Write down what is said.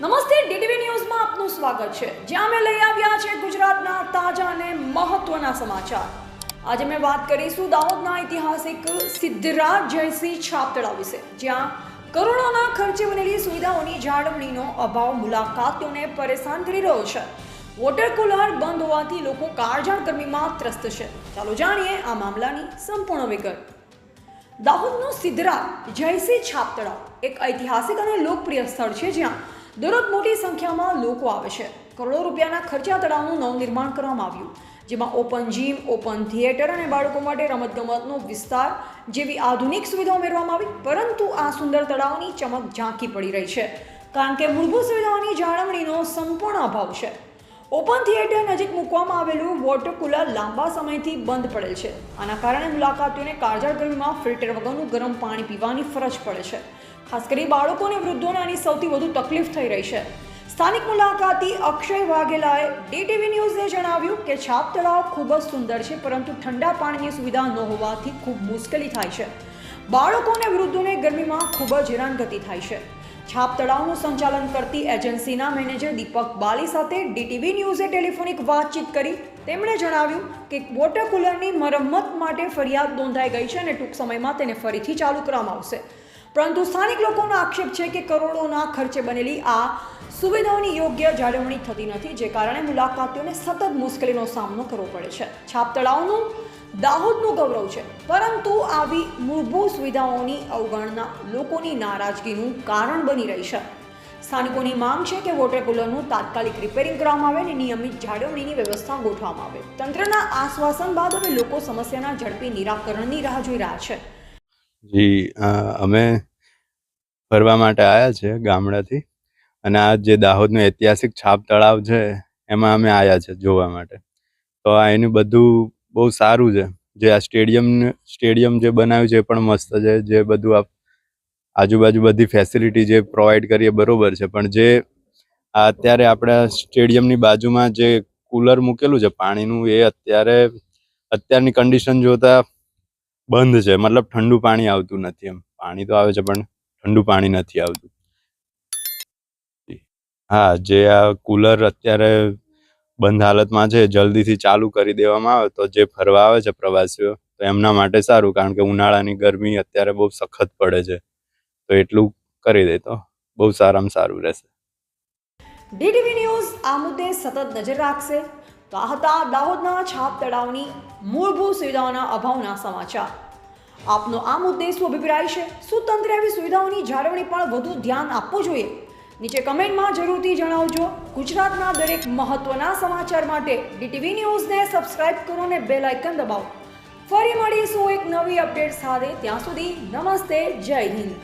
નમસ્તે, ડીટીવી ન્યૂઝમાં આપનું સ્વાગત છે. જ્યાં અમે લઈ આવ્યા છે ગુજરાતના તાજા અને મહત્વના સમાચાર. આજે મેં વાત કરીશું દાહોદના ઐતિહાસિક સિદ્ધરાજ જયસિંહ છાપતળા વિશે, જ્યાં કરોડોના ખર્ચે બનેલી સુવિધાઓની જાળવણીનો અભાવ મુલાકાતીઓને પરેશાન કરી રહ્યો છે. વોટર કુલર બંધ હોવાથી લોકો કાળજાળ ગરમીમાં ત્રસ્ત છે. ચાલો જાણીએ આ મામલાની સંપૂર્ણ વિગત. દાહોદનું સિદ્ધરા જયસિંહ છાપતળા એક ઐતિહાસિક અને લોકપ્રિય સ્થળ છે જ્યાં દરરોજ મોટી સંખ્યામાં લોકો આવે છે. કરોડો રૂપિયાના ખર્ચા તળાવનું નવનિર્માણ કરવામાં આવ્યું. જેમાં ઓપન જીમ, ઓપન થિયેટર અને બાળકો માટે રમતગમતનો વિસ્તાર જેવી આધુનિક સુવિધાઓ ઉમેરવામાં આવી, પરંતુ આ સુંદર તળાવની ચમક ઝાંકી પડી રહી છે. કારણ કે મૂળભૂત સુવિધાઓની જાળવણીનો સંપૂર્ણ અભાવ છે. ઓપન થિયેટર નજીક મૂકવામાં આવેલું વોટર કુલર લાંબા સમયથી બંધ પડેલ છે. આના કારણે મુલાકાતીઓને કાળજાળ ગરમીમાં ફિલ્ટર વગરનું ગરમ પાણી પીવાની ફરજ પડે છે. ખાસ કરી બાળકો અને વૃદ્ધોને આની સૌથી વધુ તકલીફ થઈ રહી છે. સ્થાનિક મુલાકાતી અક્ષય વાઘેલાએ ડીટીવી ન્યૂઝને જણાવ્યું કે છાપ તળાવ ખૂબ જ સુંદર છે, પરંતુ ઠંડા પાણીની સુવિધા ન હોવાથી ખૂબ મુશ્કેલી થાય છે. બાળકો અને વૃદ્ધોને ગરમીમાં ખૂબ જ હેરાનગતિ થાય છે. છાપ તળાવનું સંચાલન કરતી એજન્સીના મેનેજર દીપક બાલી સાથે ડીટીવી ન્યૂઝે ટેલિફોનિક વાતચીત કરી તેમણે જણાવ્યું કે વોટર કુલરની મરમ્મત માટે ફરિયાદ નોંધાઈ ગઈ છે અને ટૂંક સમયમાં તેને ફરીથી ચાલુ કરવામાં આવશે. પરંતુ સ્થાનિક લોકોનો આક્ષેપ છે કે કરોડોના ખર્ચે બનેલી આ સુવિધાઓની યોગ્ય જાળવણી થતી નથી, જે કારણે મુલાકાતીઓને સતત મુશ્કેલીનો સામનો કરવો પડે છે. છાપ તળાવનું દાહોદનું ગૌરવ છે. પરંતુ આવી મૂળભૂત સુવિધાઓની અવગણના લોકોની નારાજગીનું કારણ બની રહી છે. સ્થાનિકોની માંગ છે કે વોટર કુલરનું તાત્કાલિક રિપેરિંગ કરવામાં આવે અને નિયમિત જાળવણીની વ્યવસ્થા ગોઠવવામાં આવે. તંત્રના આશ્વાસન બાદ હવે લોકો સમસ્યાના ઝડપી નિરાકરણની રાહ જોઈ રહ્યા છે. જી અમે ફરવા માટે આવ્યા છે ગામડાથી અને આ જે દાહોદનું ઐતિહાસિક છાપ તળાવ છે, એમાં અમે આવ્યા છે જોવા માટે. તો આ એનું બધું બહુ સારું છે. જે આ સ્ટેડિયમ સ્ટેડિયમ જે બનાવ્યું છે એ પણ મસ્ત છે. જે બધું આપ, આજુબાજુ બધી ફેસિલિટી જે પ્રોવાઈડ કરીએ બરોબર છે. પણ જે આ અત્યારે આપણા સ્ટેડિયમની બાજુમાં જે કુલર મૂકેલું છે પાણીનું, એ અત્યારે, અત્યારની કન્ડિશન જોતા બંધ છે. મતલબ ઠંડુ પાણી આવતું નથી એમ. પાણી તો આવે છે, પણ ઠંડુ પાણી નથી આવતું. હા, જે આ કુલર અત્યારે બંધ હાલતમાં છે, જલ્દીથી ચાલુ કરી દેવામાં આવે તો જે ફરવા આવે છે પ્રવાસીઓ, તો એમના માટે સારું, કારણ કે ઉનાળાની ગરમી અત્યારે બહુ સખત પડે છે. તો એટલું કરી દે તો બહુ સારામાં સારું રહેશે. ડીટીવી ન્યૂઝ આ મુદ્દે સતત નજર રાખશે. તો આ હતા દાહોદના છાપ તળાવની મૂળભૂત સુવિધાઓના અભાવના સમાચાર. આપનો આ મુદ્દે શું અભિપ્રાય છે? શું તંત્ર એવી સુવિધાઓની જાળવણી પણ વધુ ધ્યાન આપવું જોઈએ? નીચે કમેન્ટમાં જરૂરથી જણાવજો. ગુજરાતના દરેક મહત્વના સમાચાર માટે ડીટીવી ન્યૂઝને સબસ્ક્રાઇબ કરો અને બેલ આઇકન દબાવો. ફરી મળીશું એક નવી અપડેટ સાથે. ત્યાં સુધી નમસ્તે, જય હિન્દ.